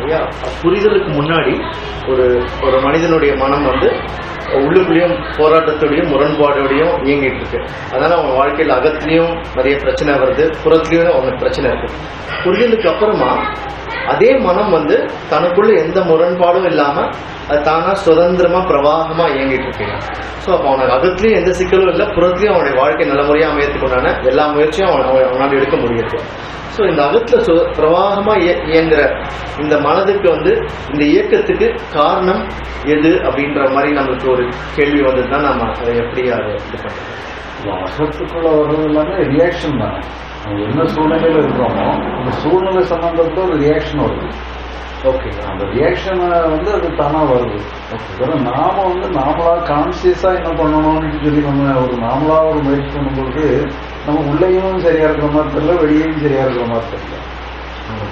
ஐயா புரிதலுக்கு முன்னாடி ஒரு ஒரு மனிதனுடைய மனம் வந்து உள்ளுக்குள்ளேயும் போராட்டத்தோடையும் முரண்பாடோடையும் இயங்கிட்டு இருக்கு அதனால அவன் வாழ்க்கையில் அகத்துலேயும் நிறைய பிரச்சனை வருது புறத்துலேயும் அவனுக்கு பிரச்சனை இருக்கு. புரிதலுக்கு அப்புறமா அதே மனம் வந்து தனக்குள்ள எந்த முரண்பாடும் இல்லாம அது தானா சுதந்திரமா பிரவாகமா இயங்கிட்டு இருக்கீங்க ஸோ அப்போ அவனுக்கு அகத்துலயும் எந்த சிக்கலும் இல்லை புறத்துலயும் அவனுடைய வாழ்க்கை நல்ல முறையாக அமையத்துக்கு உண்டான எல்லா முயற்சியும் அவனை அவன் அவனால் எடுக்க முடியுது. ஸோ இந்த அகத்தில் சு பிரவாகமாக இய- இயங்குற இந்த மனதுக்கு வந்து இந்த இயக்கத்துக்கு காரணம் எது அப்படின்ற மாதிரி நம்மளுக்கு ஒரு கேள்வி வந்ததுன்னா நம்ம அதை எப்படி அதை இது பண்ணுறோம் அகத்துக்குள்ள வர்றது எல்லாமே ரியாக்ஷன் தானே. என்ன சூழ்நிலையில் இருக்கிறோமோ அந்த சூழ்நிலை சம்பந்தப்பட்ட ஒரு ரியாக்ஷன் வருது. ஓகேங்க அந்த ரியாக்ஷனை வந்து அது தானா வருது. வெறும் நாம வந்து நாமளா கான்சியஸா என்ன பண்ணணும்னு சொல்லி நம்ம ஒரு நாமளா ஒரு முயற்சி பண்ணும்போது நம்ம உள்ளேயும் சரியா இருக்கிற மாதிரி தெரியல வெளியேயும் சரியா இருக்கிற மாதிரி தெரியல.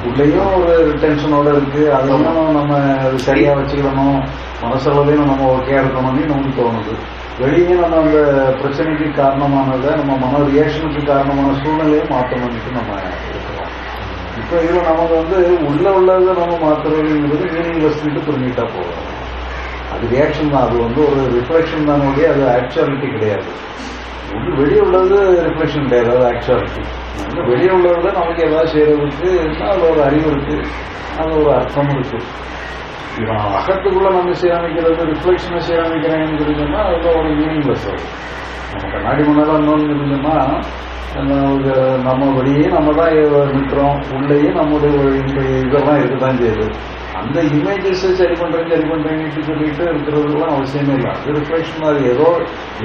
உள்ளேயும் ஒரு டென்ஷனோட இருக்கு. அதையும் நம்ம அது சரியா வச்சுக்கிடணும் மனசளவுலையும் நம்ம ஓகேயா இருக்கணும்னு நமக்கு தோணுது. வெளியே நம்ம அந்த பிரச்சனைக்கு காரணமானதை நம்ம மன ரியாக்ஷனுக்கு காரணமான சூழ்நிலையை மாற்றணும்னு நம்ம இப்போ இதுல நமக்கு வந்து உள்ள உள்ளதை நம்ம மாத்துறதுங்கிறது மீனிங்லெஸ்னு புரிஞ்சுக்கிட்டா போதும்? அது ரியாக்ஷன் தான். அது வந்து ஒரு ரிஃப்ளெக்ஷன் தான் ஒழிய அது ஆக்சுவாலிட்டி கிடையாது. உள்ள வெளியே உள்ளது ரிஃப்ளெக்ஷன் கிடையாது. அது ஆக்சுவாலிட்டி வந்து வெளியே உள்ளதை நமக்கு ஏதாவது செய்யறதுக்கு அது ஒரு அறிவு இருக்கு. அது ஒரு அர்த்தமும் இருக்கு. இவன் அகத்துக்குள்ள நம்ம சீரமைக்கிறது ரிஃப்ளெக்ஷனை தெரிஞ்சோம்னா அதில் ஒரு மீனிங்லெஸ் அது நம்ம கண்ணாடி முன்னால் இன்னொன்று இருந்தோம்னா நம்ம நம்ம வெளியே நம்ம தான் நிற்கிறோம் உள்ளேயே நம்முடைய ஒரு இந்த இதெல்லாம் இருக்கத்தான் செய்யுது. அந்த இமேஜஸை சரி பண்றேன் சரி பண்றேன்னு சொல்லிட்டு இருக்கிறதுலாம் அவசியமே இல்லை. அது ரிஃப்ளெக்ஷன் அது ஏதோ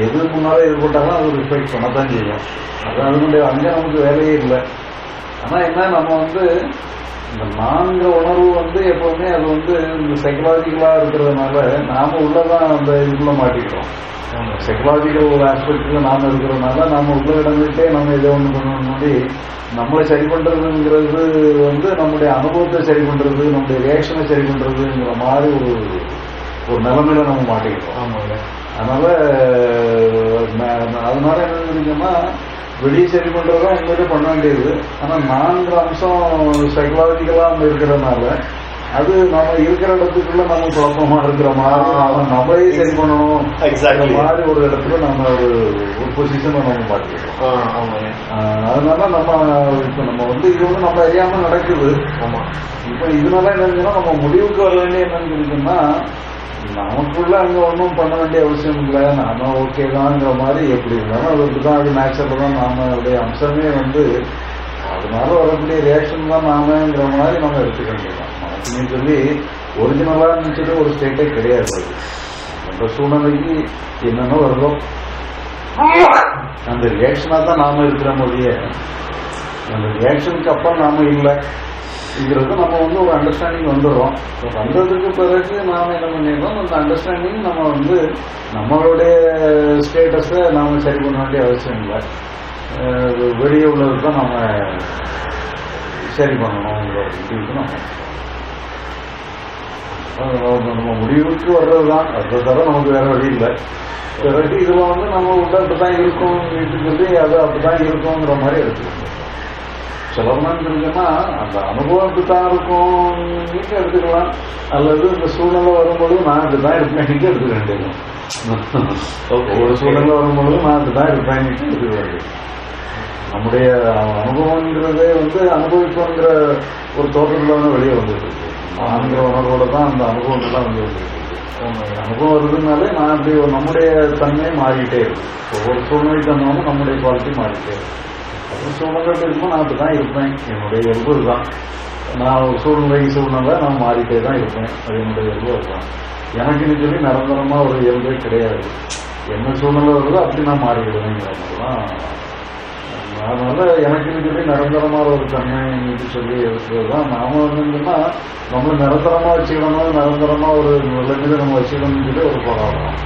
எது முன்னாலே இது போட்டாலும் அது ரிஃப்ளெக்ட் பண்ணத்தான் செய்யும். அது அதனுடைய அங்கே நமக்கு வேலையே இல்லை. ஆனால் என்ன நம்ம வந்து இந்த நான்கு உணர்வு வந்து எப்பவுமே அது வந்து இந்த சைக்கலாஜிக்கலாக இருக்கிறதுனால நாம உள்ளதான் அந்த இதுக்குள்ள மாட்டிக்கிறோம். சைக்கலாஜிக்கல் ஒரு ஆஸ்பெக்ட்ல நாம இருக்கிறதுனால நாம உள்ள இடங்கிட்டே நம்ம இதை ஒண்ணு பண்ணணும் முன்னாடி நம்மளை சரி பண்றதுங்கிறது வந்து நம்முடைய அனுபவத்தை சரி பண்றது நம்முடைய ரியாக்ஷனை சரி பண்றதுங்கிற மாதிரி ஒரு ஒரு நிலைமையில நம்ம மாட்டிக்கிறோம் ஆமாங்க. அதனால அதனால என்ன நினைக்கிறோம்னா வெளியே சரி பண்றதுதான் உண்மையிலே பண்ண வேண்டியது. ஆனா நான்கு அம்சம் சைக்கலாஜிக்கலா அங்க இருக்கிறதுனால அது நம்ம இருக்கிற இடத்துக்குள்ள நம்ம குழப்பமா இருக்கிற மாதிரி நாம நம்மளே சரி பண்ணணும். அந்த மாதிரி ஒரு இடத்துல நம்ம ஒரு ஒரு பொசிஷன் நம்ம மாட்டிக்கிறோம். அதனால நம்ம இப்ப நம்ம வந்து இது வந்து நம்ம அறியாம நடக்குது. ஆமா. இப்ப இதனால என்னன்னா நம்ம முடிவுக்கு வர வேண்டிய என்னன்னு சொல்லிட்டோம்னா நமக்குள்ள அங்க ஒன்றும் பண்ண வேண்டிய அவசியம் இல்லை. நாம ஓகே தான்ங்கிற மாதிரி எப்படி இருந்தாலும் அதுக்கு தான் அது நேச்சுரல் தான் நாம உடைய அம்சமே வந்து அதனால வரக்கூடிய ரியாக்ஷன் தான் நாமங்கிற மாதிரி நம்ம எடுத்துக்க வேண்டியதான் அப்படின்னு சொல்லி ஒரிஜினலாக நினச்சது ஒரு ஸ்டேட்டே கிடையாது அது. அந்த சூழ்நிலைக்கு என்னென்ன வருதோ அந்த ரியாக்ஷனாக தான் நாம இருக்கிற மொழிய அந்த ரியாக்ஷனுக்கு அப்புறம் நாம இல்லைங்கிறது நம்ம வந்து ஒரு அண்டர்ஸ்டாண்டிங் வந்துடுறோம். வந்ததுக்கு பிறகு நாம் என்ன பண்ணிடுறோம்? அந்த அண்டர்ஸ்டாண்டிங் நம்ம வந்து நம்மளுடைய ஸ்டேட்டஸை நாம் சரி பண்ண வேண்டிய அவசியம் இல்லை. வெளியே உள்ளது தான் நம்ம சரி பண்ணணும் ஒரு நம்ம. நம்ம- முடிவுக்கு வர்றது தான் அதை தவிர நமக்கு வேற வழி இல்லை பிறகு இதுல வந்து நம்ம உள்ள அப்படிதான் இருக்கும் சொல்லி அது அப்படிதான் இருக்குங்கிற மாதிரி எடுத்துக்கணும் சொல்லணும்னு இருக்குன்னா அந்த அனுபவம் அப்படித்தான் இருக்கும் நீங்க எடுத்துக்கலாம் அல்லது இந்த சூழ்நிலை வரும்போது நான் அப்படிதான் இருப்பேன் நீங்க எடுத்துக்க வேண்டியது ஒரு சூழ்நிலை வரும்போது நான் அப்படிதான் இருப்பேன் நீங்க எடுத்துக்க வேண்டியது நம்முடைய அனுபவங்கிறதே வந்து அனுபவிப்போங்கிற ஒரு தோற்றத்துல வந்து வெளியே வந்துட்டு இருக்கு ஆங்கில உணர்வோட தான் அந்த அனுபவங்கள்லாம் வந்து அனுபவம் வருதுனாலே நான் அப்படி நம்முடைய தன்மை மாறிக்கிட்டே இருக்கும் ஒவ்வொரு சூழ்நிலைக்கு தகுந்த நம்முடைய குவாலிட்டி மாறிக்கிட்டே இருக்கும் அப்புறம் சூழ்நிலை இருக்கும் நான் அப்படிதான் இருப்பேன். என்னுடைய இயல்பு தான் நான் ஒரு சூழ்நிலை சூழ்நிலை நான் மாறிட்டே தான் இருப்பேன். அது என்னுடைய இயல்பு அதுதான். எனக்குன்னு சொல்லி நிரந்தரமா ஒரு இயல்பே கிடையாது. என்ன சூழ்நிலை வருதோ அப்படி நான் மாறிடுவேங்கிற மாதிரி தான் அதனால எனக்கு இதுவே நிரந்தரமா ஒரு தன்மை இது சொல்லி இருக்கிறதுதான் நாம வந்துன்னா நம்ம நிரந்தரமா வச்சுக்கணும் நிரந்தரமா ஒரு நிலைமையில நம்ம வச்சுக்கணும்னு சொல்லி ஒரு போராடுறோம்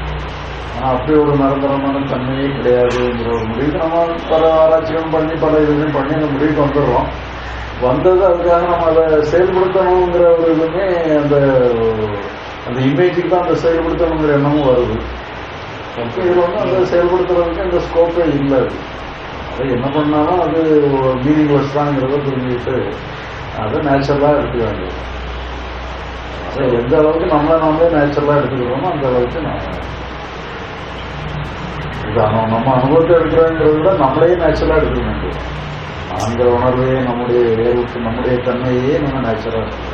ஆனால் அப்படி ஒரு நிரந்தரமான தன்மையே கிடையாதுங்கிற ஒரு முடிவுக்கு நம்ம பல ஆராய்ச்சிகளும் பண்ணி பல இதுலையும் பண்ணி அந்த முடிவுக்கு வந்துடுறோம். வந்தது அதுக்காக நம்ம அதை செயல்படுத்தணுங்கிற ஒரு இதுவுமே அந்த அந்த இமேஜுக்கு தான் அந்த செயல்படுத்தணுங்கிற எண்ணமும் வருது. அப்போ இதில் வந்து அந்த செயல்படுத்துறதுக்கு அந்த ஸ்கோப்பே இல்லை. அது என்ன பண்ணாலும் அது மீனிங்லெஸ் தான்ங்கிறத புரிஞ்சுக்கிட்டு அதை நேச்சுரலாக எடுத்துக்க வேண்டியது. எந்த அளவுக்கு நம்மளை நம்மளே நேச்சுரலாக எடுத்துக்கிறோமோ அந்த அளவுக்கு நான் இது நம்ம நம்ம அனுபவத்தை எடுக்கிறோங்கிறத விட நம்மளையே நேச்சுரலாக எடுக்க அந்த ஆங்கிற நம்முடைய வேறுக்கு நம்முடைய தன்மையே நம்ம நேச்சுரலாக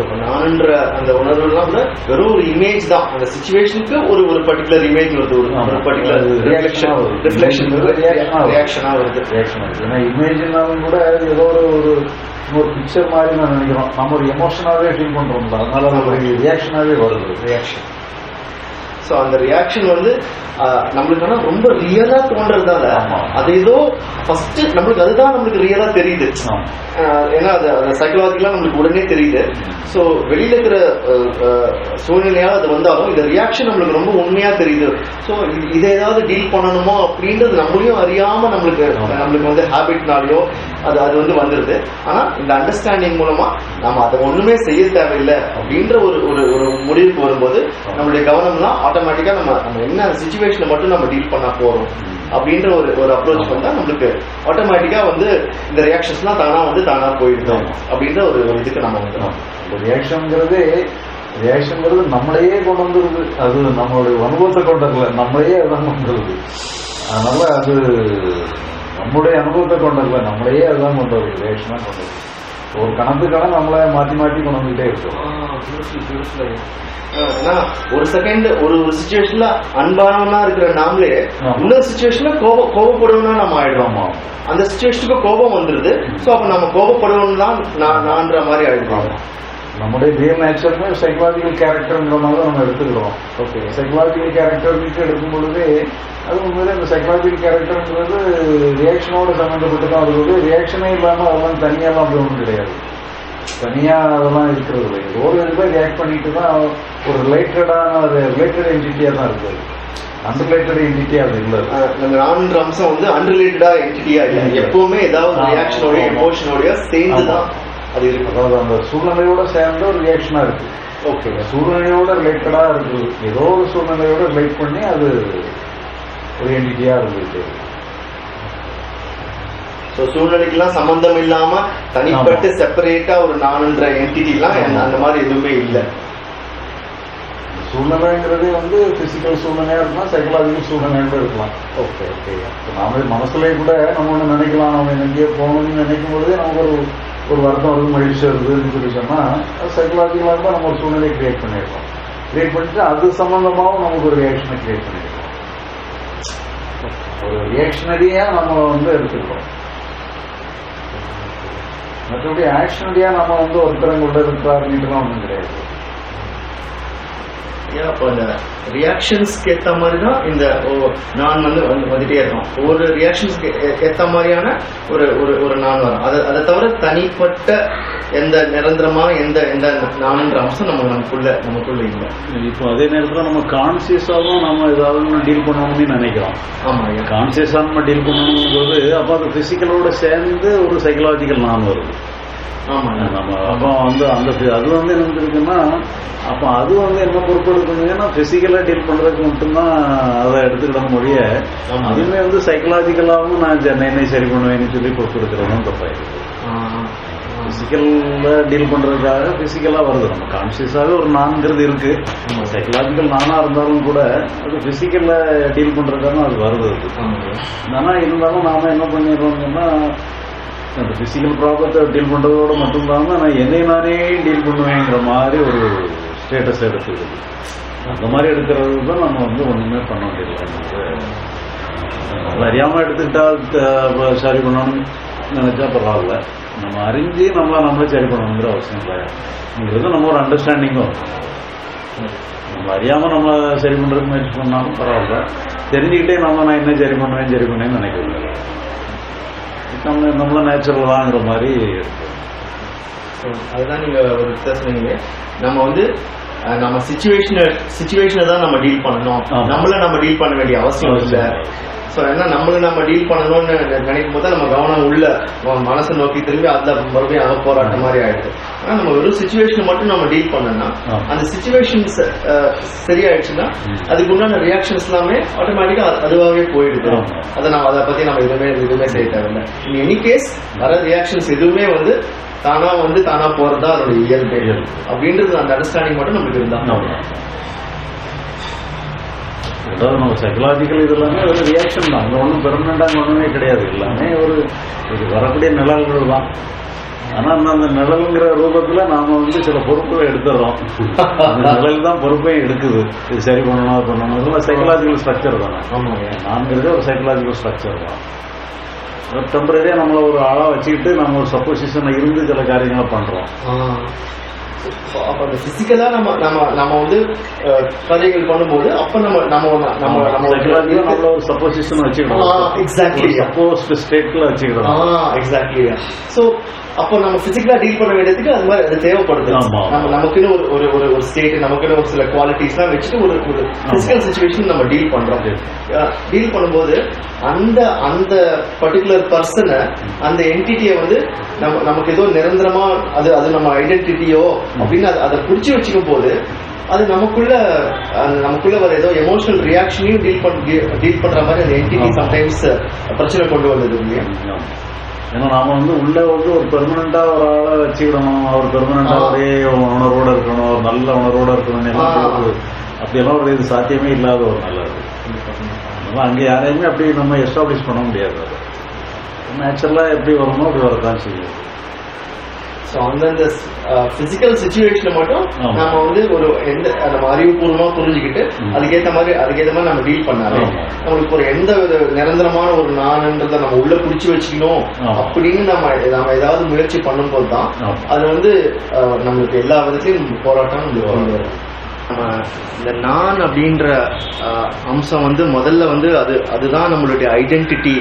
இப்ப நான்ன்ற அந்த உணர்வுலாம் கூட வெறும் ஒரு இமேஜ் தான். அந்த சுச்சுவேஷனுக்கு ஒரு ஒரு பர்டிகுலர் இமேஜ் வருது. ஒரு பர்டிகுலர் ஆ வருது. ரிஃப்ளெக்ஷன் ஆ வருது. ரியாக்ஷனா வருது. ஏன்னா இமேஜினாலும் கூட ஏதோ ஒரு ஒரு ஒரு பிக்சர் மாதிரி நான் நினைக்கிறோம். நம்ம ஒரு எமோஷனாவே ஃபீல் பண்றோம்ல. அதனால அது ஒரு ரியாக்ஷனாவே வருது. ரியாக்ஷன் ஸோ அந்த ரியாக்ஷன் வந்து நம்மளுக்கு ஆனா ரொம்ப ரியலா தோன்றதால ஆமா. அது ஏதோ ஃபர்ஸ்ட் நம்மளுக்கு அதுதான் நம்மளுக்கு ரியலா தெரியுது. ஏன்னா அது அந்த சைக்கலாஜிக்கலா நம்மளுக்கு உடனே தெரியுது. ஸோ வெளியில இருக்கிற சூழ்நிலையால அது வந்தாலும் இந்த ரியாக்ஷன் நம்மளுக்கு ரொம்ப உண்மையா தெரியுது. ஸோ இதை ஏதாவது டீல் பண்ணணுமோ அப்படின்றது நம்மளையும் அறியாம நம்மளுக்கு. நம்மளுக்கு வந்து ஹேபிட்னாலயோ அது அது வந்து வந்துருது. ஆனா இந்த அண்டர்ஸ்டாண்டிங் மூலமா நம்ம அதை ஒண்ணுமே செய்ய தேவையில்லை அப்படின்ற ஒரு ஒரு ஒரு முடிவுக்கு வரும்போது நம்மளுடைய கவனம்லாம் ஆட்டோமேட்டிக்கா நம்ம நம்ம என்ன சுச்சுவேஷனை மட்டும் நம்ம டீல் பண்ணா போறோம் அப்படின்ற ஒரு ஒரு அப்ரோச் வந்தா நம்மளுக்கு ஆட்டோமேட்டிக்கா வந்து இந்த ரியாக்ஷன்ஸ்லாம் தானா வந்து தானா போயிடுது ஆமா. அப்படின்ற ஒரு ஒரு இதுக்கு நம்ம வந்துடும் ரியாக்ஷன்ங்கிறதே ரியாக்ஷன்ங்கிறது நம்மளையே கொண்டு வந்துருது. அது நம்மளுடைய அனுபவத்தை கொண்டு வரல. நம்மளையே அதான் கொண்டு வருது. அதனால அது நம்முடைய அனுபவத்தை கொண்டு வரல நம்மளையே அதான் கொண்டு வருது ரியாக்ஷனா கொண்டு வருது ஒரு கணத்துக்கான நம்மளை மாற்றி மாற்றி கொண்டு வந்துகிட்டே இருக்கோம் ஒரு செகண்ட் ஒரு ஒரு சுச்சுவேஷன்ல அன்பானவனா இருக்கிற நாமளே. இன்னொரு சுச்சுவேஷன்ல கோப கோபப்படுவனா நம்ம ஆயிடுறோம். அந்த சுச்சுவேஷனுக்கு கோபம் வந்துருது. சோ அப்ப நம்ம கோபப்படுவோம் தான் நான் நான்ற மாதிரி ஆயிடுறோம். நம்முடைய ரியல் நேச்சருமே சைக்கலாஜிக்கல் கேரக்டர்ங்கிற மாதிரி நம்ம எடுத்துக்கிறோம் ஓகே சைக்கலாஜிக்கல் கேரக்டர்னுக்கு எடுக்கும் பொழுது அது உண்மையிலே இந்த சைக்கலாஜிக்கல் கேரக்டர்ங்கிறது ரியாக்ஷனோட சம்மந்தப்பட்டு தான் வருது ரியாக்ஷனே இல்லாமல் அதெல்லாம் தனியாலாம் அப்படி ஒன்றும் கிடையாது தனியா அதெல்லாம் இருக்கிறது இல்லை ஒரு இதில் ரியாக்ட் பண்ணிட்டு தான் ஒரு ரிலேட்டடான ரிலேட்டட் என்டிட்டியாக தான் இருக்குது அன்ரிலேட்டட் என்டிட்டி அது இல்லை நம்ம நான்ன்ற அம்சம் வந்து அன்ரிலேட்டடா என்டிட்டியா இல்ல. எப்பவுமே ஏதாவது ஆமா, ரியாக்ஷனோட ஆமா. எமோஷனோட சேர்ந்து தான் அது இருக்கு. அதாவது அந்த சூழ்நிலையோட சேர்ந்த ஒரு ரியாக்ஷனாக இருக்கு. ஓகே சூழ்நிலையோட ரிலேட்டடா இருக்குது ஏதோ ஒரு சூழ்நிலையோட ரிலேட் பண்ணி அது ஒரு என்டிட்டியா இருந்துச்சு சோ சூழ்நிலைக்கெல்லாம் சம்பந்தம் இல்லாம தனிப்பட்டு செப்பரேட்டா ஒரு நான்ன்ற என்டிட்டி எல்லாம் ஆமா. அந்த மாதிரி எதுவுமே இல்ல. சூழ்நிலைங்கிறதே வந்து பிசிக்கல் சூழ்நிலையா இருக்கலாம் சைக்கலாஜிக்கல் சூழ்நிலையா கூட இருக்கலாம். ஓகே ஓகே இப்போ நாம மனசுலயே கூட நம்ம ஒன்று நினைக்கலாம். நம்ம எங்கேயோ போகணும்னு நினைக்கும் பொழுதே நமக்கு ஒரு ஒரு வருத்தம் வந்து மகிழ்ச்சி வருதுன்னு சொல்லி சொன்னால் அது சைக்கலாஜிக்கலாக இருந்தால் நம்ம ஒரு சூழ்நிலையை கிரியேட் பண்ணிடுறோம் கிரியேட் பண்ணிட்டு அது சம்மந்தமாகவும் நமக்கு ஒரு ரியாக்ஷனை கிரியேட் பண்ணிடுறோம் ஒரு ரியாக்ஷனரியா நம்ம வந்து எடுத்துக்கிறோம். மற்றபடி ஆக்ஷனரியா நம்ம வந்து ஒருத்தரங்கள்ட்ட இருக்கிறாருன்னுலாம் ஒன்றும் கிடையாது. ஏன் அப்போ அந்த ரியாக்ஷன்ஸ்க்கு ஏத்த மாதிரி தான் இந்த நான் வந்து வந்து வந்துட்டே இருக்கோம். ஒவ்வொரு ரியாக்ஷன்ஸ்க்கு ஏத்த மாதிரியான ஒரு ஒரு ஒரு நான் வரும். அதை அதை தவிர தனிப்பட்ட எந்த நிரந்தரமான எந்த எந்த நான்ன்ற அம்சம் நம்ம நமக்குள்ள நமக்குள்ள இல்லை. இப்போ அதே நேரத்தில் நம்ம கான்சியஸாகவும் நம்ம ஏதாவது டீல் பண்ணணும்னு நினைக்கிறோம். ஆமா ஐயா. கான்சியஸாக நம்ம டீல் பண்ணணும் போது அப்போ அது ஃபிசிக்கலோட சேர்ந்து ஒரு சைக்கலாஜிக்கல் நான் வருது. நம்ம அப்போ வந்து அந்த அது வந்து என்ன இருக்குன்னா அப்போ அது வந்து என்ன பொறுப்பெடுக்கணுங்கன்னா ஃபிசிக்கலாக டீல் பண்ணுறதுக்கு மட்டும்தான் அதை எடுத்துக்கிட மொழிய. அதுவுமே வந்து சைக்கலாஜிக்கலாகவும் நான் என்னை சரி பண்ணுவேன்னு சொல்லி பொறுப்பெடுக்கிறதும் தப்பாயிருக்கு. ஃபிசிக்கலில் டீல் பண்ணுறதுக்காக ஃபிசிக்கலாக வருது நம்ம கான்சியஸாகவே ஒரு நான்கிறது இருக்கு ஆமா. சைக்கலாஜிக்கல் நானாக இருந்தாலும் கூட அது ஃபிசிக்கலில் டீல் பண்ணுறதுக்காக அது வருது. ஆனால் இருந்தாலும் நாம என்ன பண்ணிடுறோம்னா அந்த ஃபிசிக்கல் ப்ராப்ளத்தை டீல் பண்ணுறதோட மட்டும் இல்லாமல் நான் என்னை நானே டீல் பண்ணுவேங்கிற மாதிரி ஒரு ஸ்டேட்டஸ் எடுத்துக்குது அந்த மாதிரி எடுக்கிறது தான் நம்ம வந்து ஒன்றுமே பண்ண முடியல நம்ம அறியாமல் எடுத்துக்கிட்டா சரி பண்ணணும்னு நினச்சா பரவாயில்ல. நம்ம அறிஞ்சு நம்ம நம்மளே சரி பண்ணணுங்கிற அவசியம் இல்லைங்கிறது நம்ம ஒரு அண்டர்ஸ்டாண்டிங்கும் நம்ம அறியாமல் நம்ம சரி பண்ணுறதுக்கு முயற்சி பண்ணாலும் பரவாயில்ல. தெரிஞ்சுக்கிட்டே நம்ம நான் என்ன சரி பண்ணுவேன் சரி பண்ணேன்னு நினைக்கிறது நம்ம நம்மள நேச்சுரல் தாங்கிற மாதிரி அதுதான் நீங்க ஒரு சொன்னீங்க நம்ம வந்து நம்ம சுச்சுவேஷனை சுச்சுவேஷனை தான் நம்ம டீல் பண்ணணும். நம்மள நம்ம டீல் பண்ண வேண்டிய அவசியம் இல்ல. ஸோ ஏன்னா நம்மளும் நம்ம டீல் பண்ணணும்னு நினைக்கும் போது நம்ம கவனம் உள்ள நம்ம மனசை நோக்கி திரும்பி அதில் மறுபடியும் அக போராட்டம் மாதிரி ஆயிடுது. ஆனால் நம்ம வெறும் சுச்சுவேஷன் மட்டும் நம்ம டீல் பண்ணோம்னா ஆ. அந்த சுச்சுவேஷன் சரியாயிடுச்சுன்னா. அதுக்கு உண்டான ரியாக்ஷன்ஸ் எல்லாமே ஆட்டோமேட்டிக்கா அதுவாகவே போயிடுது. அதை நம்ம அதை பத்தி நம்ம எதுவுமே எதுவுமே செய்ய தேவையில்லை இன் எனி கேஸ் வர ரியாக்ஷன்ஸ் எதுவுமே வந்து தானா வந்து தானா போறதா அதோட இயல்பு. அப்படின்றது அந்த அண்டர்ஸ்டாண்டிங் மட்டும் நமக்கு இருந்தா. அதாவது நம்ம சைக்கலாஜிக்கல் இது எல்லாமே ஒரு ரியாக்ஷன் தான் அங்கே ஒன்றும் பெர்மனண்டாக ஒன்றுமே கிடையாது எல்லாமே ஒரு இது வரக்கூடிய நிழல்கள் தான் ஆனால் அந்த நிழலுங்கிற ரூபத்தில் நாம் வந்து சில பொறுப்புகளை எடுத்துடுறோம். அந்த நிழல் தான் பொறுப்பையும் எடுக்குது. இது சரி பண்ணணும் அது பண்ணணும். இதெல்லாம் சைக்கலாஜிக்கல் ஸ்ட்ரக்சர் தானே. நான்கிறது ஒரு சைக்கலாஜிக்கல் ஸ்ட்ரக்சர் தான். டெம்பரரியாக நம்மளை ஒரு ஆளாக வச்சுக்கிட்டு நம்ம ஒரு சப்போசிஷனில் இருந்து சில காரியங்களை பண்ணுறோம் அப்ப அந்த பிசிக்கலா நம்ம நம்ம நம்ம வந்து காரியங்கள் பண்ணும்போது அப்ப நம்ம நம்ம நம்ம நம்ம சைக்கலாஜிக்கலாக நம்மள ஒரு சப்போசிஷன் ஆ, வச்சுக்கணும் exactly. சப்போஸ்ட் ஸ்டேட்டில் வச்சுக்கிடணும் எக்ஸாக்ட்லி ஸோ அப்போ நம்ம பிசிக்கலா டீல் பண்ண வேண்டியதுக்கு அது மாதிரி அது தேவைப்படுது. நம்ம நமக்குன்னு ஒரு ஒரு ஒரு ஒரு ஸ்டேட் நமக்குன்னு ஒரு சில குவாலிட்டிஸ்லாம் வச்சுட்டு ஒரு ஒரு பிசிக்கல் சுச்சுவேஷன் நம்ம டீல் பண்றோம். டீல் பண்ணும்போது அந்த அந்த பர்டிகுலர் பர்சனை அந்த என்டிட்டியை வந்து நம்ம நமக்கு ஏதோ நிரந்தரமா அது அது நம்ம ஐடென்டிட்டியோ அப்படின்னு அதை பிடிச்சி வச்சுக்கும் போது அது நமக்குள்ள நமக்குள்ள வர ஏதோ எமோஷனல் ரியாக்ஷனையும் டீல் பண்ண டீல் பண்ற மாதிரி அந்த என்டிட்டி. சம்டைம்ஸ் பிரச்சனை கொண்டு வந்தது இல்லையா? ஏன்னா நாம வந்து உள்ள வந்து ஒரு பெர்மனண்டா ஒரு ஆளை வச்சுக்கிடணும். அவர் பெர்மனண்டா. ஒரே உணர்வோட இருக்கணும். ஒரு நல்ல உணர்வோட இருக்கணும். எல்லாம். அப்படியெல்லாம் ஒரு இது சாத்தியமே இல்லாத ஒரு நல்லது அதனால அங்க யாரையுமே அப்படி நம்ம எஸ்டாப்ளிஷ் பண்ண முடியாது நேச்சுரலா எப்படி வரணுமோ அப்படி வரதான் செய்யும். ஸோ அந்தந்த பிசிக்கல் சுச்சுவேஷனை மட்டும். நம்ம வந்து ஒரு எந்த நம்ம அறிவுபூர்வமா புரிஞ்சுக்கிட்டு. அதுக்கேற்ற மாதிரி அதுக்கேற்ற மாதிரி நம்ம டீல் பண்ணாலே. நம்மளுக்கு ஒரு எந்த ஒரு நிரந்தரமான ஒரு நான்ன்றதை நம்ம உள்ள பிடிச்சி வச்சுக்கணும். அப்படின்னு நம்ம நம்ம ஏதாவது முயற்சி பண்ணும்போது தான். அது வந்து நம்மளுக்கு எல்லா விதத்திலும் போராட்டம் நம்மளுக்கு கொண்டு வரும் நம்ம இந்த நான் அப்படின்ற அம்சம் வந்து முதல்ல வந்து அது அதுதான் நம்மளுடைய ஐடென்டிட்டி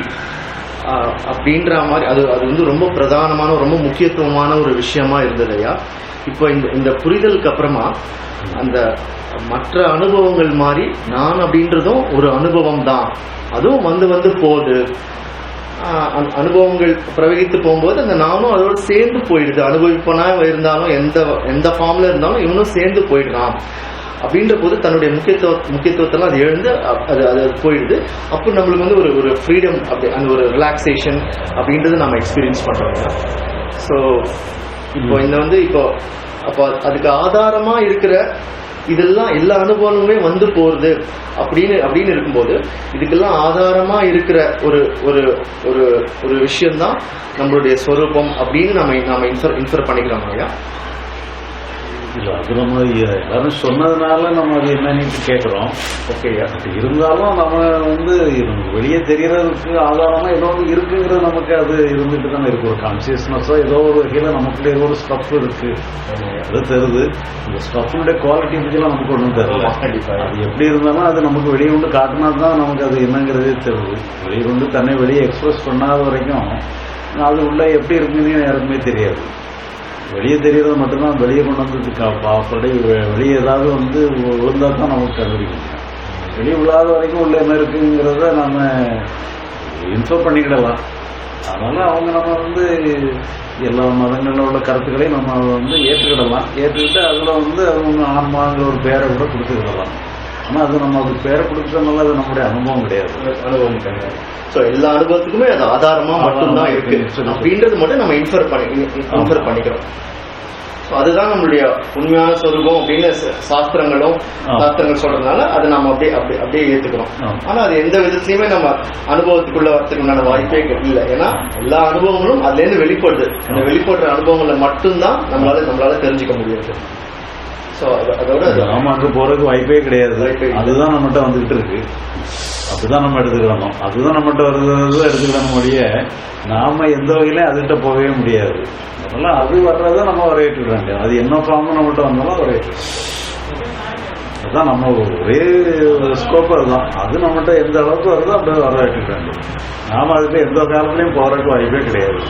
அப்படின்ற மாதிரி அது அது வந்து ரொம்ப பிரதானமான ரொம்ப முக்கியத்துவமான ஒரு விஷயமா இருந்தது ஐயா இப்போ இந்த இந்த புரிதலுக்கு அப்புறமா அந்த மற்ற அனுபவங்கள் மாதிரி நான் அப்படின்றதும் ஒரு அனுபவம் தான். அதுவும் வந்து வந்து போகுது. அனுபவங்கள் பிரவகித்து போகும்போது அந்த நானும் அதோடு சேர்ந்து போயிடுது. அனுபவிப்பனா இருந்தாலும் எந்த எந்த ஃபார்ம்ல இருந்தாலும் இவனும் சேர்ந்து போயிடுறான். அப்படின்ற போது தன்னுடைய முக்கியத்துவ முக்கியத்துவத்தெல்லாம் அது எழுந்து அது அது போயிடுது. அப்போ நம்மளுக்கு வந்து ஒரு ஒரு ஃப்ரீடம் அப்படி அந்த ஒரு ரிலாக்ஸேஷன் அப்படின்றது நம்ம எக்ஸ்பீரியன்ஸ் பண்றோம் ஸோ இப்போ இந்த வந்து இப்போ அப்போ அதுக்கு ஆதாரமா இருக்கிற இதெல்லாம் எல்லா அனுபவங்களுமே வந்து போறது அப்படின்னு அப்படின்னு இருக்கும்போது இதுக்கெல்லாம் ஆதாரமா இருக்கிற ஒரு ஒரு ஒரு ஒரு விஷயம்தான் நம்மளுடைய ஸ்வரூபம் அப்படின்னு நம்ம நாம இன்ஃபர் இன்ஃபர் பண்ணிக்கிறோம் இல்லையா? இல்ல அது நம்ம எல்லாரும் சொன்னதுனால நம்ம அது என்னன்னு கேட்குறோம் ஓகே அப்படி இருந்தாலும் நம்ம வந்து நமக்கு வெளியே தெரியறதுக்கு ஆதாரமா ஏதோ ஒன்று இருக்குங்கிறது நமக்கு அது இருந்துட்டு தானே இருக்கு. ஒரு கான்சியஸ்னஸோ ஏதோ ஒரு வகையில் நமக்குள்ள ஏதோ ஒரு ஸ்டஃப் இருக்கு. அது தெரியுது இந்த ஸ்டஃப்னுடைய குவாலிட்டி பற்றிலாம் நமக்கு ஒன்றும் தெரியல கண்டிப்பா. அது எப்படி இருந்தாலும் அது நமக்கு வெளியே கொண்டு காட்டினா தான் நமக்கு அது என்னங்கிறதே தெரியுது வெளியே கொண்டு தன்னை வெளியே எக்ஸ்பிரஸ் பண்ணாத வரைக்கும் அது உள்ள எப்படி இருக்குன்னு யாருக்குமே தெரியாது. வெளியே தெரியறது மட்டும்தான் வெளியே கொண்டு வந்து பாப்படி வெளியே ஏதாவது வந்து விழுந்தா தான் நமக்கு கண்டுபிடிக்கும். வெளியே விழாத வரைக்கும் உள்ள என்ன இருக்குங்கிறத நம்ம இன்ஃபோ பண்ணிக்கிடலாம். அதனால அவங்க நம்ம வந்து எல்லா மதங்களில் உள்ள கருத்துக்களையும் நம்ம வந்து ஏற்றுக்கிடலாம். ஏற்றுக்கிட்டு அதில் வந்து அவங்க ஆன்மாங்கிற ஒரு பேரை கூட கொடுத்துக்கிடலாம். ஆனால் அது நம்ம அதுக்கு பேரை கொடுக்கறதுனால அது நம்முடைய அனுபவம் கிடையாது. அனுபவம் கிடையாது. ஸோ எல்லா அனுபவத்துக்குமே அது ஆதாரமா மட்டும்தான் இருக்கு. அப்படின்றது மட்டும் நம்ம இன்ஃபர் பண்ணி இன்ஃபர் பண்ணிக்கிறோம். அதுதான் நம்மளுடைய உண்மையான சொரூபம் அப்படின்னு ச- சாஸ்திரங்களும். சாஸ்திரங்கள் சொல்றதுனால அதை நம்ம அப்படியே அப்படியே அப்படியே ஏத்துக்கிறோம். ஆனா அது எந்த விதத்துலயுமே நம்ம அனுபவத்துக்குள்ள வரதுக்கு உண்டான வாய்ப்பே இல்லை. ஏன்னா எல்லா அனுபவங்களும் அதுல இருந்து வெளிப்படுது. அந்த வெளிப்படுற அனுபவங்களை மட்டும்தான் நம்மளால நம்மளால தெரிஞ்சுக்க முடியாது. அது நாம அங்க போறதுக்கு வாய்ப்பே கிடையாது. அதுதான் நம்மகிட்ட வந்துகிட்டு இருக்கு. அப்படிதான் நம்ம எடுத்துக்கிடணும் அதுதான் நம்மகிட்ட வருது எடுத்துக்கிடணும் ஒழிய நாம எந்த வகையிலும் அதுகிட்ட போகவே முடியாது. அதனால அது வர்றதை நம்ம வரவேற்றுக்க வேண்டியது. அது என்ன ஃபார்ம் நம்மகிட்ட வந்தாலும் வரவேற்று அதுதான் நம்ம ஒரே ஸ்கோப் அதுதான். அது நம்மகிட்ட எந்த அளவுக்கு வருதோ அப்படியே வரவேற்றுக்க வேண்டியது. நாம அதுக்கு எந்த காலத்துலயும் போறதுக்கு வாய்ப்பே கிடையாது.